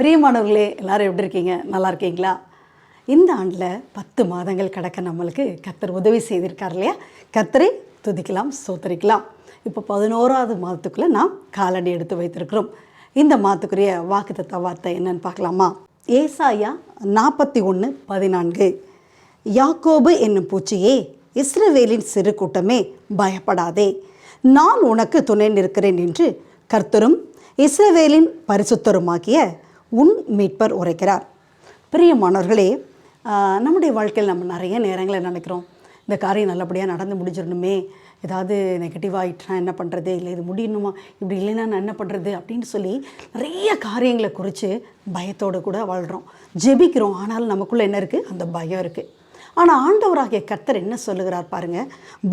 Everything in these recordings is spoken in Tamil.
பிரியமானவர்களே எல்லாரும் எப்படி இருக்கீங்க? நல்லா இருக்கீங்களா? இந்த ஆண்டில் பத்து மாதங்கள் கடக்க நம்மளுக்கு கத்தர் உதவி செய்திருக்கார் இல்லையா? கத்தரை துதிக்கலாம் சோத்தரிக்கலாம் இப்போ பதினோராவது மாதத்துக்குள்ளே நாம் காலடி எடுத்து வைத்திருக்கிறோம். இந்த மாதத்துக்குரிய வாக்குத்தத்த வார்த்தை என்னன்னு பார்க்கலாமா? ஏசாயா நாற்பத்தி ஒன்று பதினான்கு. யாக்கோபு என்னும் பூச்சியே இஸ்ரவேலின் சிறு கூட்டமே பயப்படாதே. நான் உனக்கு துணை நிற்கிறேன் என்று கர்த்தரும் இஸ்ரவேலின் பரிசுத்தருமாகிய உன் மீட்பர் உரைக்கிறார். பிரியமானவர்களே நம்முடைய வாழ்க்கையில் நம்ம நிறைய நேரங்களில் நினைக்கிறோம். இந்த காரியம் நல்லபடியாக நடந்து முடிஞ்சிடணுமே. ஏதாவது நெகட்டிவ் ஆகிட்டுனா என்ன பண்ணுறது இல்லை இது முடியணுமா? இப்படி இல்லைன்னா நான் என்ன பண்ணுறது அப்படின்னு சொல்லி நிறைய காரியங்களை குறித்து பயத்தோடு கூட வாழ்கிறோம் ஜெபிக்கிறோம். ஆனாலும் நமக்குள்ளே என்ன இருக்குது அந்த பயம் இருக்குது ஆனால் ஆண்டவராகிய கர்த்தர் என்ன சொல்லுகிறார் பாருங்க?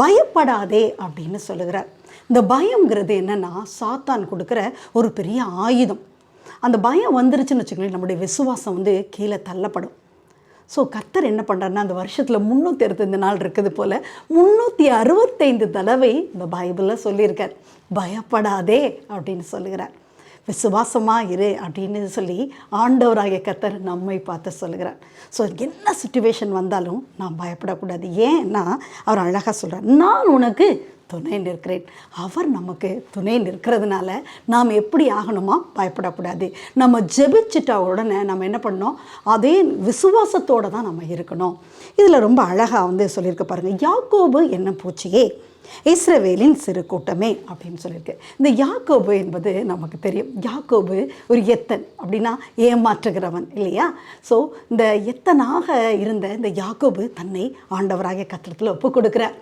பயப்படாதே அப்படின்னு சொல்லுகிறார். இந்த பயங்கிறது என்னன்னா சாத்தான் கொடுக்குற ஒரு பெரிய ஆயுதம். அந்த பயம் வந்துருச்சுன்னு வச்சுக்கோங்களேன் நம்முடைய விசுவாசம் வந்து கீழே தள்ளப்படும். ஸோ கர்த்தர் என்ன பண்ணுறாருன்னா அந்த வருஷத்தில் முந்நூற்றி அறுபத்தைந்து நாள் இருக்குது போல் முந்நூற்றி அறுபத்தைந்து தடவை இந்த பைபிளில் சொல்லியிருக்கார். பயப்படாதே அப்படின்னு சொல்லுகிறார். விசுவாசமாக இரு அப்படின்னு சொல்லி ஆண்டவராகிய கர்த்தர் நம்மை பார்த்து சொல்லுகிறார். ஸோ என்ன சுச்சுவேஷன் வந்தாலும் நான் பயப்படக்கூடாது. ஏன்னா அவர் அழகாக சொல்கிறார் நான் உனக்கு துணை நிற்கிறேன். அவர் நமக்கு துணை நிற்கிறதுனால நாம் எப்படி ஆகணுமா? பயப்படக்கூடாது. நம்ம ஜெபிச்சிட்ட உடனே நம்ம என்ன பண்ணோம் அதே விசுவாசத்தோடு தான் நம்ம இருக்கணும். இதில் ரொம்ப அழகாக வந்து சொல்லியிருக்க பாருங்கள் யாக்கோபு என்ன பூச்சியே? இஸ்ரவேலின் சிறு கூட்டமே அப்படின்னு சொல்லியிருக்கு. இந்த யாக்கோபு என்பது நமக்கு தெரியும். யாக்கோபு ஒரு எத்தன் அப்படின்னா ஏமாற்றுகிறவன் இல்லையா? ஸோ இந்த எத்தனாக இருந்த இந்த யாக்கோபு தன்னை ஆண்டவராக கத்திரத்தில் ஒப்பு கொடுக்குறார்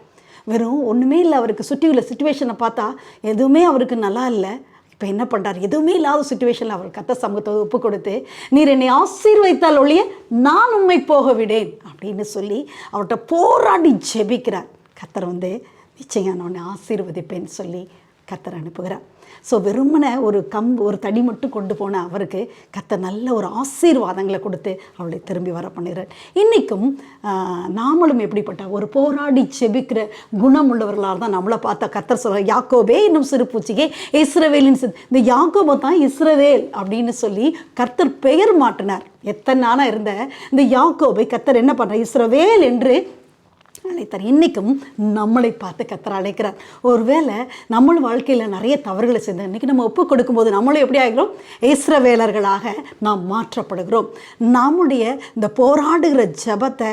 வெறும் ஒன்றுமே இல்லை அவருக்கு சுற்றி உள்ள சுச்சுவேஷனை பார்த்தா எதுவுமே அவருக்கு நல்லா இல்லை. இப்போ என்ன பண்ணுறார் எதுவுமே இல்லாத சுச்சுவேஷனில் அவர் கத்த சமூகத்தை ஒப்பு கொடுத்து நீர் என்னை ஆசீர்வதித்தால் ஒழிய நான் உண்மை போக விடேன் அப்படின்னு சொல்லி அவர்கிட்ட போராடி ஜெபிக்கிறார். கத்தர் வந்து நிச்சயம் நான் உன்னை ஆசீர்வதிப்பேன்னு சொல்லி கத்தர் அனுப்புகிறார். ஸோ வெறுமனை ஒரு கம்பு ஒரு தடி மட்டும் கொண்டு போன அவருக்கு கத்தர் நல்ல ஒரு ஆசீர்வாதங்களை கொடுத்து அவளை திரும்பி வர பண்ணுகிறார். இன்றைக்கும் நாமளும் எப்படிப்பட்ட ஒரு போராடி செபிக்கிற குணம் உள்ளவர்களாக தான் நம்மளை பார்த்தா கத்தர் சொல்ற யாக்கோபே இன்னும் சிறு பூச்சிக்கே இஸ்ரவேலின் சிறு இந்த யாக்கோபை தான் இஸ்ரவேல் அப்படின்னு சொல்லி கர்த்தர் பெயர் மாட்டினார் எத்தனை நாளாக இருந்த இந்த யாக்கோபை கத்தர் என்ன பண்ணுறார் இஸ்ரவேல் என்று அழைத்தார் இன்றைக்கும் நம்மளை பார்த்து கத்தர் அழைக்கிறார். ஒருவேளை நம்ம வாழ்க்கையில் நிறைய தவறுகளை செய்து இன்றைக்கி நம்ம ஒப்பு கொடுக்கும்போது நம்மளும் எப்படி ஆகிறோம்? இஸ்ரவேலர்களாக நாம் மாற்றப்படுகிறோம். நம்முடைய இந்த போராடுகிற ஜபத்தை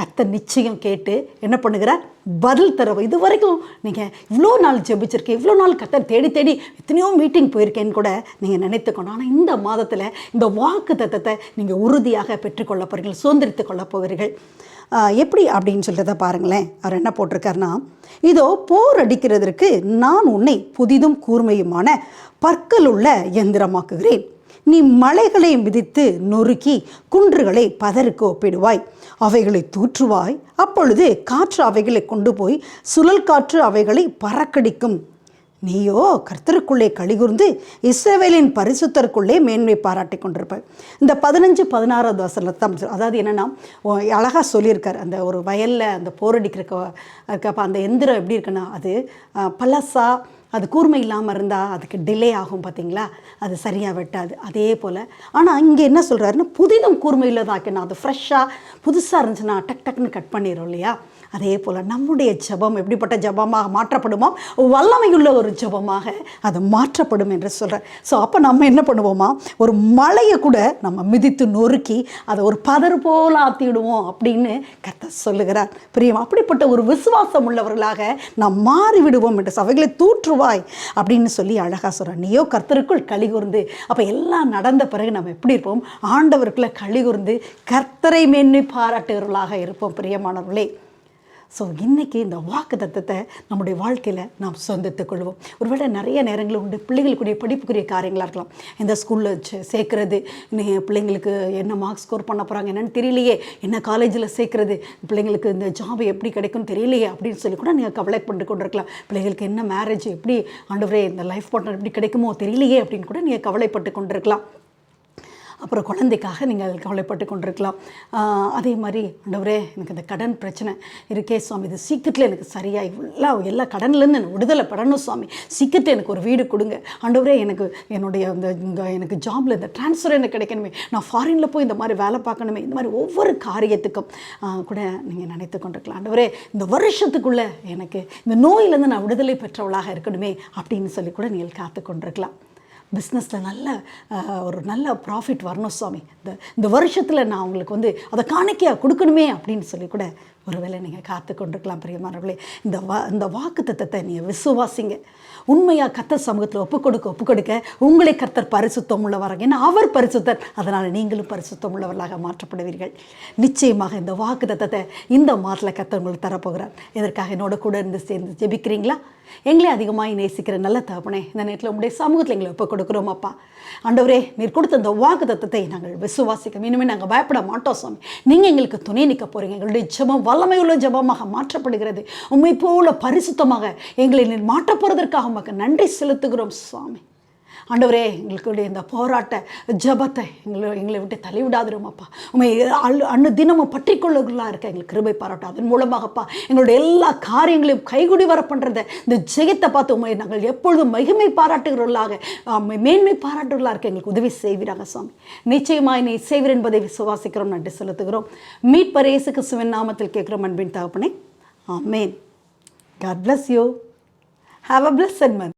கத்த நிச்சயம் கேட்டு என்ன பண்ணுகிறார்? பதில் தரவு. இது வரைக்கும் நீங்கள் இவ்வளோ நாள் ஜெபிச்சிருக்கேன் இவ்வளோ நாள் கத்தர் தேடி தேடி எத்தனையோ மீட்டிங் போயிருக்கேன்னு கூட நீங்கள் நினைத்துக்கணும் ஆனால் இந்த மாதத்தில் இந்த வாக்கு தத்தத்தை நீங்கள் உறுதியாக பெற்றுக்கொள்ள போகிறீர்கள் சுதந்திரித்து கொள்ள போகிறீர்கள் எப்படி அப்படின்னு சொல்கிறத பாருங்களேன். அவர் என்ன போட்டிருக்காருன்னா இதோ போர் அடிக்கிறதற்கு நான் உன்னை புதிதும் கூர்மையுமான பற்களுள்ள எந்திரமாக்குகிறேன். நீ மலைகளை மிதித்து நொறுக்கி குன்றுகளை பதருக்கு ஒப்பிடுவாய். அவைகளை தூற்றுவாய். அப்பொழுது காற்று அவைகளை கொண்டு போய் சுழல் காற்று அவைகளை பறக்கடிக்கும். நீயோ கர்த்தருக்குள்ளே கழிகுர்ந்து இஸ்ரேவேலின் பரிசுத்தருக்குள்ளே மேன்மை பாராட்டி கொண்டிருப்பார் இந்த பதினஞ்சு பதினாறாவது வசனத்தான் அதாவது என்னென்னா அழகாக சொல்லியிருக்கார். அந்த ஒரு வயலில் அந்த போரடிக்கிறக்க இருக்கப்ப அந்த எந்திரம் எப்படி இருக்குன்னா அது பழசாக பழசா அது கூர்மை இல்லாமல் இருந்தால் அதுக்கு டிலே ஆகும் பார்த்தீங்களா அது சரியாக வெட்டாது. அதே போல் ஆனால் இங்கே என்ன சொல்கிறாருன்னா புதிதும் கூர்மை இல்லாதாக்கணும் அது ஃப்ரெஷ்ஷாக புதுசாக இருந்துச்சுன்னா டக் டக்குன்னு கட் பண்ணிடும் இல்லையா? அதே போல் நம்முடைய ஜெபம் எப்படிப்பட்ட ஜெபமாக மாற்றப்படுமோ வல்லமையுள்ள ஒரு ஜெபமாக அது மாற்றப்படும் என்று சொல்கிறேன் ஸோ அப்போ நம்ம என்ன பண்ணுவோமா? ஒரு மலையை கூட நம்ம மிதித்து நொறுக்கி அதை ஒரு பதறு போல் ஆற்றிடுவோம் அப்படின்னு கத்த சொல்லுகிறார். பிரியம் அப்படிப்பட்ட ஒரு விசுவாசம் உள்ளவர்களாக நாம் மாறி விடுவோம் என்று அவைகளை தூற்றுவாய் அப்படின்னு சொல்லி அழகாக சொல்கிறார் நீயோ கர்த்தருக்குள் களி கூர்ந்து அப்போ எல்லாம் நடந்த பிறகு நம்ம எப்படி இருப்போம்? ஆண்டவருக்குள்ளே களி கூர்ந்து கர்த்தரை மேன்மை பாராட்டுகிறவர்களாக இருப்போம் பிரியமானவர்களே. ஸோ இன்றைக்கி இந்த வாக்கு தத்தத்தை நம்முடைய வாழ்க்கையில் நாம் சொந்தத்துக் கொள்வோம். ஒருவேளை நிறைய நேரங்களில் உண்டு பிள்ளைகளுக்குரிய படிப்புக்குரிய காரியங்களாக இருக்கலாம். இந்த ஸ்கூலில் சேர்க்குறது நீ பிள்ளைங்களுக்கு என்ன மார்க்ஸ் ஸ்கோர் பண்ண போகிறாங்க என்னென்னு தெரியலையே. என்ன காலேஜில் சேர்க்குறது பிள்ளைங்களுக்கு இந்த ஜாப் எப்படி கிடைக்கும்னு தெரியலையே அப்படின்னு சொல்லி கூட நீங்கள் கவலை பண்ணி கொண்டிருக்கலாம். பிள்ளைகளுக்கு என்ன மேரேஜ் எப்படி ஆண்டவரே இந்த லைஃப் பார்ட்னர் எப்படி கிடைக்குமோ தெரியலையே அப்படின்னு கூட நீங்கள் கவலைப்பட்டு கொண்டிருக்கலாம். அப்புறம் குழந்தைக்காக நீங்கள் கவலைப்பட்டு கொண்டிருக்கலாம். அதே மாதிரி ஆண்டவரே எனக்கு இந்த கடன் பிரச்சனை இருக்கே சுவாமி. இது சீக்கிரத்தில் எனக்கு சரியாகி இவ்வளோ எல்லா கடன்லேருந்து எனக்கு விடுதலை படணும் சுவாமி. சீக்கிரத்தில் எனக்கு ஒரு வீடு கொடுங்க. ஆண்டவரே எனக்கு என்னுடைய இந்த இந்த எனக்கு ஜாபில் இந்த ட்ரான்ஸ்ஃபர் எனக்கு கிடைக்கணுமே. நான் ஃபாரினில் போய் இந்த மாதிரி வேலை பார்க்கணுமே. இந்த மாதிரி ஒவ்வொரு காரியத்துக்கும் கூட நீங்கள் நினைத்து கொண்டிருக்கலாம். ஆண்டவரே இந்த வருஷத்துக்குள்ளே எனக்கு இந்த நோயிலேருந்து நான் விடுதலை பெற்றவளாக இருக்கணுமே அப்படின்னு சொல்லி கூட நீங்கள் காத்து கொண்டிருக்கலாம். பிஸ்னஸில் நல்ல ஒரு நல்ல ப்ராஃபிட் வரணும் சுவாமி. இந்த இந்த வருஷத்தில் நான் உங்களுக்கு வந்து அதை காணிக்கையாக கொடுக்கணுமே அப்படின்னு சொல்லி கூட ஒருவேளை நீங்கள் காத்து கொண்டிருக்கலாம் பிரியமானவர்களே. இந்த வா இந்த வாக்கு தத்தத்தை நீங்கள் விசுவாசிங்க. உண்மையாக கத்தர் சமூகத்தில் ஒப்பு கொடுக்க ஒப்பு கொடுக்க உங்களை கர்த்தர் பரிசுத்தம் உள்ளவராக ஏன்னா அவர் பரிசுத்தர். அதனால் நீங்களும் பரிசுத்தம் உள்ளவர்களாக மாற்றப்படுவீர்கள். நிச்சயமாக இந்த வாக்கு தத்தத்தை இந்த மாதத்தில் கத்தர் உங்களுக்கு தரப்போகிறார். இதற்காக என்னோட கூட இருந்து சேர்ந்து ஜெபிக்கிறீங்களா? எங்களே அதிகமாக நேசிக்கிற நல்ல தகப்பனே இந்த நேரத்தில் உங்களுடைய சமூகத்தில் எங்களை ஒப்பு கொடுக்குறோம் அப்பா. ஆண்டவரே நீர் கொடுத்த இந்த வாக்கு தத்தத்தை நாங்கள் விசுவாசிக்க இனிமேல் நாங்கள் பயப்பட மாட்டோம் சுவாமி. நீங்கள் எங்களுக்கு துணை நிற்க போகிறீங்க எங்களுடைய ஜெபம் வல்லமையுள்ள ஜபமாக மாற்றப்படுகிறது. உண்மை போல பரிசுத்தமாக எங்களை மாற்றப்படுவதற்காக உமக்கு நன்றி செலுத்துகிறோம் சுவாமி. ஆண்டவரே எங்களுக்குடைய இந்த போராட்ட ஜபத்தை எங்களை எங்களை விட்டு தள்ளிவிடாதிருமாப்பா உண்மை அல் அன்னு தினமும் பற்றிக்கொள்ளுகளாக இருக்க எங்களுக்கு கிருபை பாராட்டும் அதன் மூலமாகப்பா எங்களுடைய எல்லா காரியங்களையும் கைகுடி வர பண்ணுறத இந்த ஜெயத்தை பார்த்து உண்மை நாங்கள் எப்பொழுதும் மகிமை பாராட்டுகிறவர்களாக மேன்மை பாராட்டுகளாக இருக்க எங்களுக்கு உதவி செய்வீராக சுவாமி. நிச்சயமாக நீ செய்வீர் என்பதை விசுவாசிக்கிறோம் நன்றி செலுத்துகிறோம். மீட்பர் இயேசு கிறிஸ்துவின் நாமத்தில் கேட்குறோம் அன்பின் தகப்பனே. ஆமேன். God bless you have a blessed month